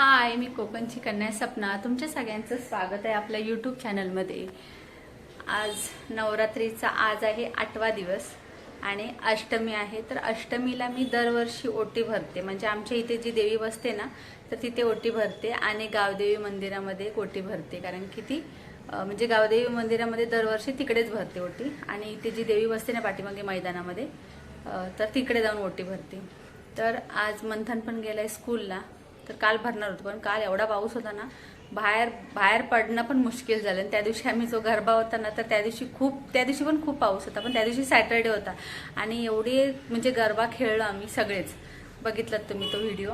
हाय मी कोकणची कन्या सपना. तुमच्या सगळ्यांचं स्वागत आहे आपल्या यूट्यूब चॅनलमध्ये आज नवरात्रीचा आज आहे आठवा दिवस आणि अष्टमी आहे. तर अष्टमीला मी दरवर्षी ओटी भरते. म्हणजे आमच्या इथे जी देवी बसते ना तर तिथे ओटी भरते आणि गावदेवी मंदिरामध्ये एक ओटी भरते. कारण की ती म्हणजे गावदेवी मंदिरामध्ये दरवर्षी तिकडेच भरते ओटी. आणि इथे जी देवी बसते ना पाठीमागे मैदानामध्ये तर तिकडे जाऊन ओटी भरते. तर आज मंथन पण गेलाय स्कूलला. तर काल भरणार होतो. पण काल एवढा पाऊस होता ना बाहेर बाहेर पडणं पण मुश्किल झालं. आणि त्या दिवशी आम्ही जो गरबा होता ना तर त्या दिवशी खूप त्या दिवशी पण खूप पाऊस होता. पण त्या दिवशी सॅटर्डे होता. आणि एवढी म्हणजे गरबा खेळलो आम्ही सगळेच. बघितलात तुम्ही तो व्हिडिओ.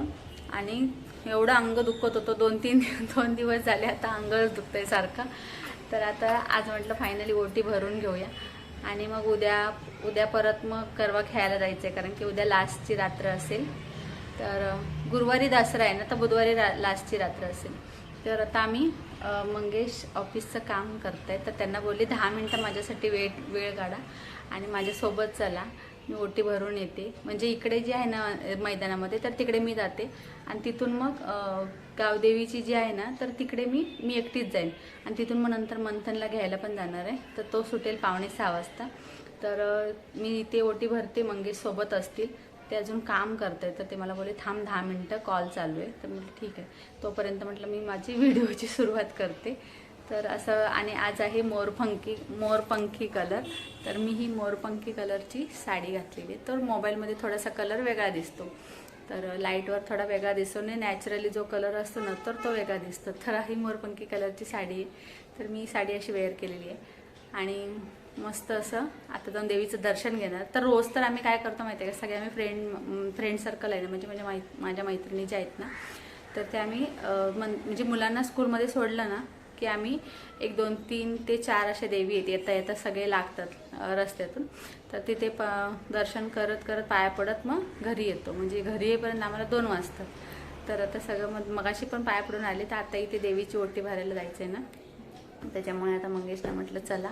आणि एवढं अंग दुखत होतं. दोन तीन दोन दिवस झाले आता अंगच दुखतंय सारखं. तर आता आज म्हटलं फायनली ओटी भरून घेऊया. आणि मग उद्या उद्या परत मग गरबा खेळायला जायचं आहे कारण की उद्या लास्टची रात्र असेल. तर गुरुवारी दसरा आहे ना तर बुधवारी रा लास्टची रात्र असेल. तर आता आम्ही मंगेश ऑफिसचं काम करत आहे तर त्यांना बोलली दहा मिनटं माझ्यासाठी वेळ वेळ काढा आणि माझ्यासोबत चला. मी ओटी भरून येते. म्हणजे इकडे जे आहे ना मैदानामध्ये तर तिकडे मी जाते. आणि तिथून मग गावदेवीची जी आहे ना तर तिकडे मी मी एकटीच जाईन. आणि तिथून मग नंतर मंथनला घ्यायला पण जाणार आहे. तर तो सुटेल पावणे सहा वाजता. तर मी ते ओटी भरते मंगेश सोबत असतील. ते अजून काम करत आहे तर ते मला बोले थांब दहा मिनटं कॉल चालू आहे. तर म्हटलं ठीक आहे. तोपर्यंत म्हटलं मी माझी व्हिडिओची सुरुवात करते. तर असं आणि आज आहे मोरपंखी मोरपंखी कलर. तर मी ही मोरपंखी कलरची साडी घातलेली आहे. तर मोबाईलमध्ये थोडासा कलर वेगळा दिसतो. तर लाईटवर थोडा वेगळा दिसतो नाही नॅचरली जो कलर असतो ना तर तो वेगळा दिसतो. तर ही मोरपंखी कलरची साडी आहे. तर मी साडी अशी वेअर केलेली आहे. आणि मस्त असं. आता जाऊन देवीचं दर्शन घेणार. तर रोज तर आम्ही काय करतो माहिती आहे का? सगळे आम्ही फ्रेंड फ्रेंड सर्कल आहे ना म्हणजे म्हणजे माहि माझ्या मैत्रिणी ज्या आहेत ना. तर ते आम्ही मन म्हणजे मुलांना स्कूलमध्ये सोडलं ना की आम्ही एक दोन तीन ते चार असे देवी आहेत. येता येता सगळे लागतात रस्त्यातून. तर तिथे प दर्शन करत करत पाया पडत मग घरी येतो. म्हणजे घरी येईपर्यंत आम्हाला दोन वाजतात तर आता सगळं मग मगाशी पण पाया पडून आले. तर आता इथे देवीची ओटी भरायला जायचं आहे ना. त्याच्यामुळे आता मंगेशला म्हटलं चला.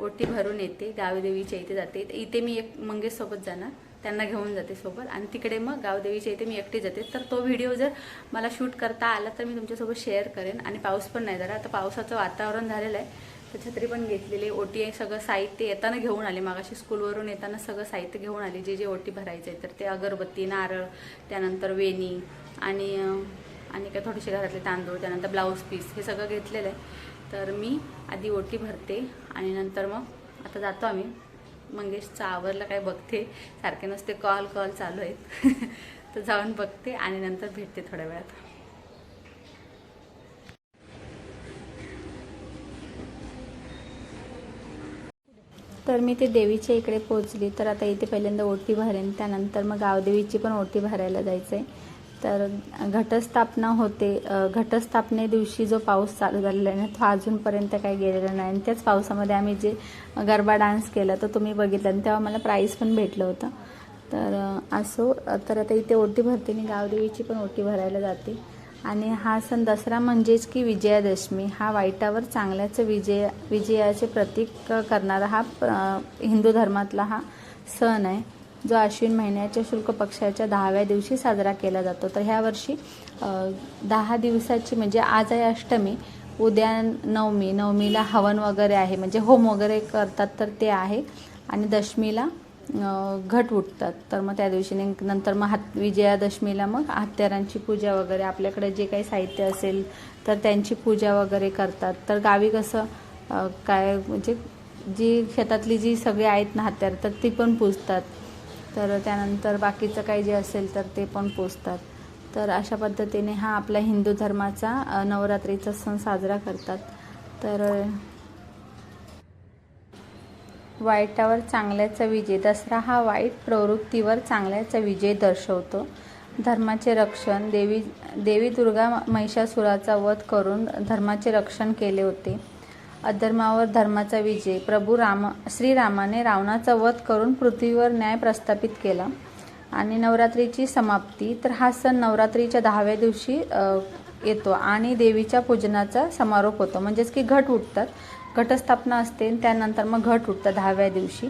ओटी भरून येते गावदेवीच्या इथे जाते. इथे मी एक मंगेशसोबत जाणार त्यांना घेऊन जाते सोबत. आणि तिकडे मग गावदेवीच्या इथे मी एकटी जाते. तर तो व्हिडिओ जर मला शूट करता आला तर मी तुमच्यासोबत शेअर करेन. आणि पाऊस पण नाही जरा आता पावसाचं वातावरण झालेलं आहे. तर छत्री पण घेतलेली आहे ओटी आहे सगळं साहित्य येताना घेऊन आले. मागाशी स्कूलवरून येताना सगळं साहित्य घेऊन आले. जे जे ओटी भरायचे आहे तर ते अगरबत्ती नारळ त्यानंतर वेणी आणि आणि काय थोडेसे घरातले तांदूळ त्यानंतर ब्लाऊज पीस हे सगळं घेतलेलं आहे. तर मी आधी ओटी भरते आणि नंतर मग आता जातो आम्ही. मंगेशचा आवरला काय बघते सारखे नसते कॉल कॉल चालू आहेत. तर जाऊन बघते आणि नंतर भेटते थोड्या वेळात. तर मी ते देवीच्या इकडे पोचली तर आता इथे पहिल्यांदा ओटी भरेन. त्यानंतर मग गावदेवीची पण ओटी भरायला जायचं आहे तर घटस्थापना होते. घटस्थापने दिवशी जो पाऊस चालू झालेला आहे ना तो अजूनपर्यंत काही गेलेला नाही. आणि त्याच पावसामध्ये आम्ही जे गरबा डान्स केला तो तुम्ही बघितला आणि तेव्हा मला प्राईज पण भेटलं होतं. तर असो तर आता इथे ओटी भरते. मी गावदेवीची पण ओटी भरायला जाते. आणि हा सण दसरा म्हणजेच की विजयादशमी. हा वाईटावर चांगल्याचं विजय विजयाचे प्रतीक करणारा हा हिंदू धर्मातला हा सण आहे. जो आश्विन महिन्याच्या शुल्क पक्षाच्या दहाव्या दिवशी साजरा केला जातो. तर ह्या वर्षी दहा दिवसाची म्हणजे आज आहे अष्टमी उद्या नवमी नवमीला हवन वगैरे आहे. म्हणजे होम वगैरे करतात तर ते आहे. आणि दशमीला घट उठतात. तर मग त्या दिवशी नंतर मग हात विजयादशमीला मग हत्यारांची पूजा वगैरे आपल्याकडे जे काही साहित्य असेल तर त्यांची पूजा वगैरे करतात. तर गावी कसं काय म्हणजे जी शेतातली जी सगळी आहेत ना हत्यार तर ती पण पूजतात. तर त्यानंतर बाकीचं काही जे असेल तर ते पण पोचतात तर अशा पद्धतीने हा आपला हिंदू धर्माचा नवरात्रीचा सण साजरा करतात. तर वाईटावर चांगल्याचा विजय दसरा हा वाईट प्रवृत्तीवर चांगल्याचा विजय दर्शवतो. धर्माचे रक्षण देवी देवी दुर्गा महिषासुराचा वध करून धर्माचे रक्षण केले होते. अधर्मावर धर्माचा विजय. प्रभू राम श्रीरामाने रावणाचा वध करून पृथ्वीवर न्याय प्रस्थापित केला. आणि नवरात्रीची समाप्ती तर हा सण नवरात्रीच्या दहाव्या दिवशी येतो आणि देवीच्या पूजनाचा समारोप होतो. म्हणजेच की घट उठतात. घटस्थापना असते आणि त्यानंतर मग घट उठतं दहाव्या दिवशी.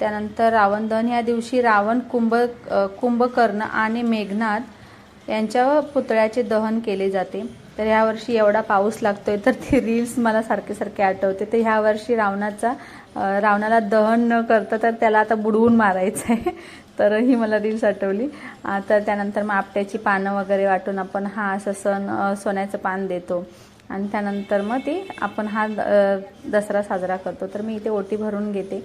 त्यानंतर रावणदहन ह्या दिवशी रावण कुंभ कुंभकर्ण आणि मेघनाथ यांच्या पुतळ्याचे दहन केले जाते. तर ह्या वर्षी एवढा पाऊस लागतोय तर ते रील्स मला सारखे सारखे आठवते. तर ह्या वर्षी रावणाचा रावणाला दहन न करता तर त्याला आता बुडवून मारायचं आहे तर ही मला रील्स आठवली. तर त्यानंतर मग आपट्याची पानं वगैरे वाटून आपण हा असं सण सोन्याचं पान देतो. आणि त्यानंतर मग ते आपण हा दसरा साजरा करतो. तर मी इथे ओटी भरून घेते.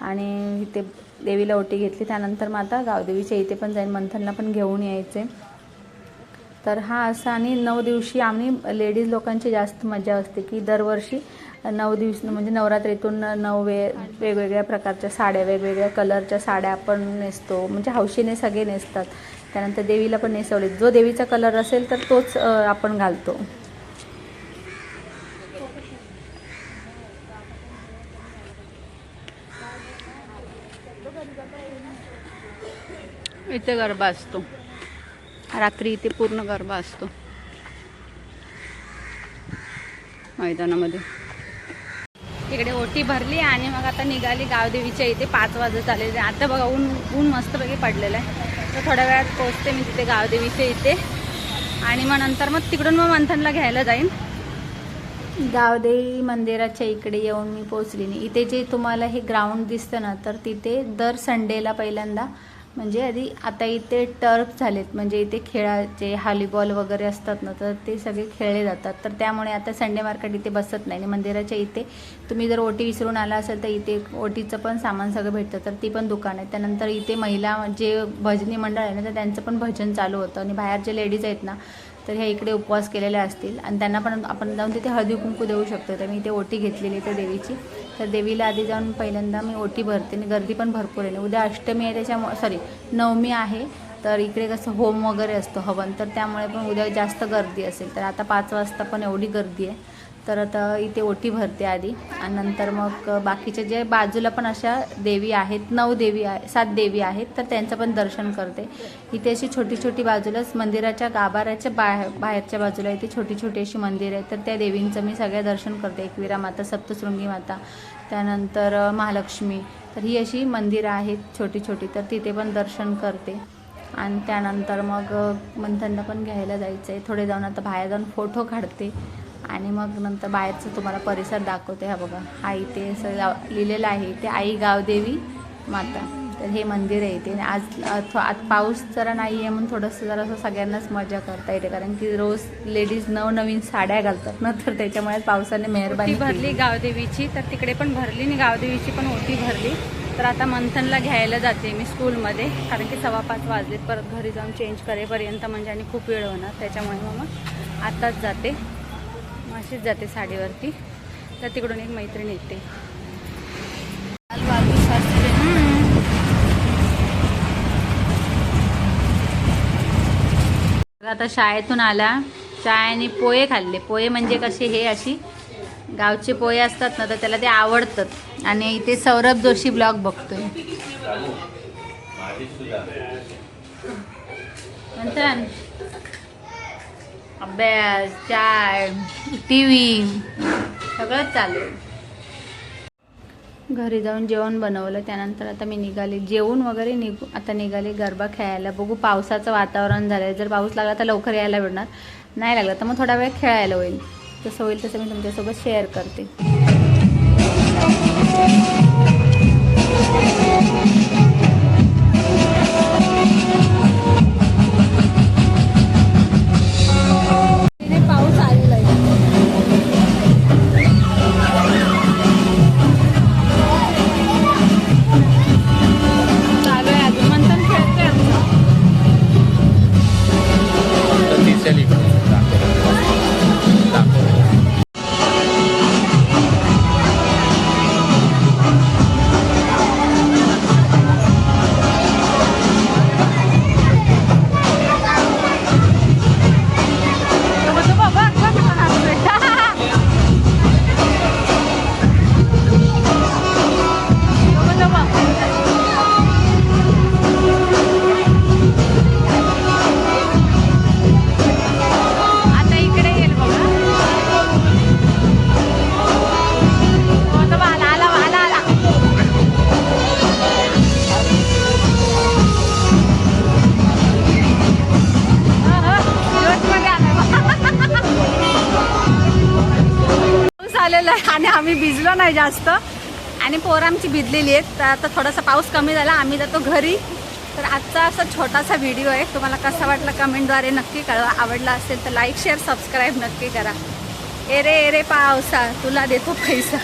आणि इथे देवीला ओटी घेतली. त्यानंतर मग आता गावदेवीच्या इथे पण जाईन. मंथनला पण घेऊन यायचे तर हा असा आणि नऊ दिवशी आम्ही लेडीज लोकांची जास्त मजा असते की दरवर्षी नऊ दिवस म्हणजे नवरात्रीतून नऊ वे वेगवेगळ्या प्रकारच्या साड्या वेगवेगळ्या कलरच्या साड्या आपण नेसतो. म्हणजे हौशीने सगळे नेसतात. त्यानंतर देवीला पण नेसवले. जो देवीचा कलर असेल तर तोच आपण घालतो. इथे गरबा असतो. रात्री इथे पूर्ण गरबा असतो. मैदानामध्ये. इकडे ओटी भरली आणि मग आता निघाली गावदेवीच्या इथे पाच वाजत आलेले. आता बघा ऊन ऊन मस्तपैकी पडलेलं आहे. तर थोड्या वेळात पोचते मी तिथे गावदेवीच्या इथे. आणि मग नंतर मग तिकडून मग मंथनला घ्यायला जाईन. गावदेवी मंदिराच्या इकडे येऊन मी पोचली नाही. इथे जे तुम्हाला हे ग्राउंड दिसतं ना तर तिथे दर संडेला पहिल्यांदा म्हणजे आधी आता इथे टर्फ झालेत म्हणजे इथे खेळाचे हॉलीबॉल वगैरे असतात ना तर ते सगळे खेळले जातात. तर त्यामुळे आता संडे मार्केट इथे बसत नाही. आणि मंदिराच्या इथे तुम्ही जर ओटी विसरून आला असेल तर इथे ओटीचं पण सामान सगळं भेटतं. तर ती पण दुकान आहे. त्यानंतर इथे महिला जे भजनी मंडळ आहे ना तर त्यांचं पण भजन चालू होतं. आणि बाहेर जे लेडीज आहेत ना तर ह्या इकडे उपवास केलेल्या असतील. आणि त्यांना पण आपण जाऊन तिथे हळदी कुंकू देऊ शकतो. तर मी इथे ओटी घेतलेली आहे त्या देवीची. तर देवीला आधी जाऊन पहिल्यांदा मी ओटी भरते आणि गर्दी पण भरपूर आहे. उद्या अष्टमी आहे त्याच्यामुळे सॉरी नवमी आहे. तर इकडे कसं होम वगैरे असतो हवन तर त्यामुळे पण उद्या जास्त गर्दी असेल. तर आता पाच वाजता पण एवढी गर्दी आहे. तर आता इथे ओटी भरते आधी आणि नंतर मग बाकीच्या जे बाजूला पण अशा देवी आहेत नऊ देवी आहे सात देवी आहेत तर त्यांचं पण दर्शन करते. इथे अशी छोटी छोटी बाजूलाच मंदिराच्या गाभाऱ्याच्या बाहेर बाहेरच्या बाजूला इथे छोटी छोटी अशी मंदिर आहेत. तर त्या देवींचं मी सगळ्या दर्शन करते. एकविरा माता सप्तशृंगी माता त्यानंतर महालक्ष्मी. तर ही अशी मंदिरं आहेत छोटी छोटी तर तिथे पण दर्शन करते. आणि त्यानंतर मग मंथंड पण घ्यायला जायचं आहे थोडे जाऊन आता बाहेर जाऊन फोटो काढते. आणि मग नंतर बाहेरचं तुम्हाला परिसर दाखवते. हा बघा हा इथे असं लिहिलेलं आहे. इथे आई गावदेवी माता. तर हे मंदिर आहे इथे. आज अ, थो- आज पाऊस जरा नाही आहे म्हणून थोडंसं जरासं सगळ्यांनाच मजा करता येते. कारण की रोज लेडीज नवनवीन साड्या घालतात ना तर त्याच्यामुळे पावसाने मेहरबानी भरली गावदेवीची तर तिकडे पण भरली आणि गावदेवीची पण ओटी भरली. तर आता मंथनला घ्यायला जाते मी स्कूलमध्ये कारण की सव्वा पाच वाजलेत. परत घरी जाऊन चेंज करेपर्यंत म्हणजे आणि खूप वेळ होणार त्याच्यामुळे मग आताच जाते. अशीच जाते साडीवरती. तर तिकडून एक मैत्रीण येते. आता शाळेतून आला. चाय आणि पोहे खाल्ले. पोहे म्हणजे कसे हे अशी गावचे पोहे असतात ना तर त्याला ते आवडतात. आणि इथे सौरभ जोशी ब्लॉग बघतोय. नंतर अभ्यास चाय टी व्ही सगळंच चालू घरी जाऊन जेवण बनवलं त्यानंतर आता मी निघाले. जेवून वगैरे निघू आता निघाले गरबा खेळायला. बघू पावसाचं वातावरण झालं आहे जर पाऊस लागला तर लवकर यायला भेटणार. नाही लागला तर मग थोडा वेळ खेळायला होईल. जसं होईल तसं मी तुमच्यासोबत शेअर करते. आलेला आहे आणि आम्ही भिजलो नाही जास्त. आणि पोरं आमची भिजलेली आहेत. तर आता थोडासा पाऊस कमी झाला. आम्ही जातो घरी. तर आजचा असा छोटासा व्हिडिओ आहे. तुम्हाला कसा वाटला कमेंटद्वारे नक्की कळवा. आवडला असेल तर लाईक शेअर सबस्क्राईब नक्की करा. ए रे ए रे पावसा. तुला देतो पैसा.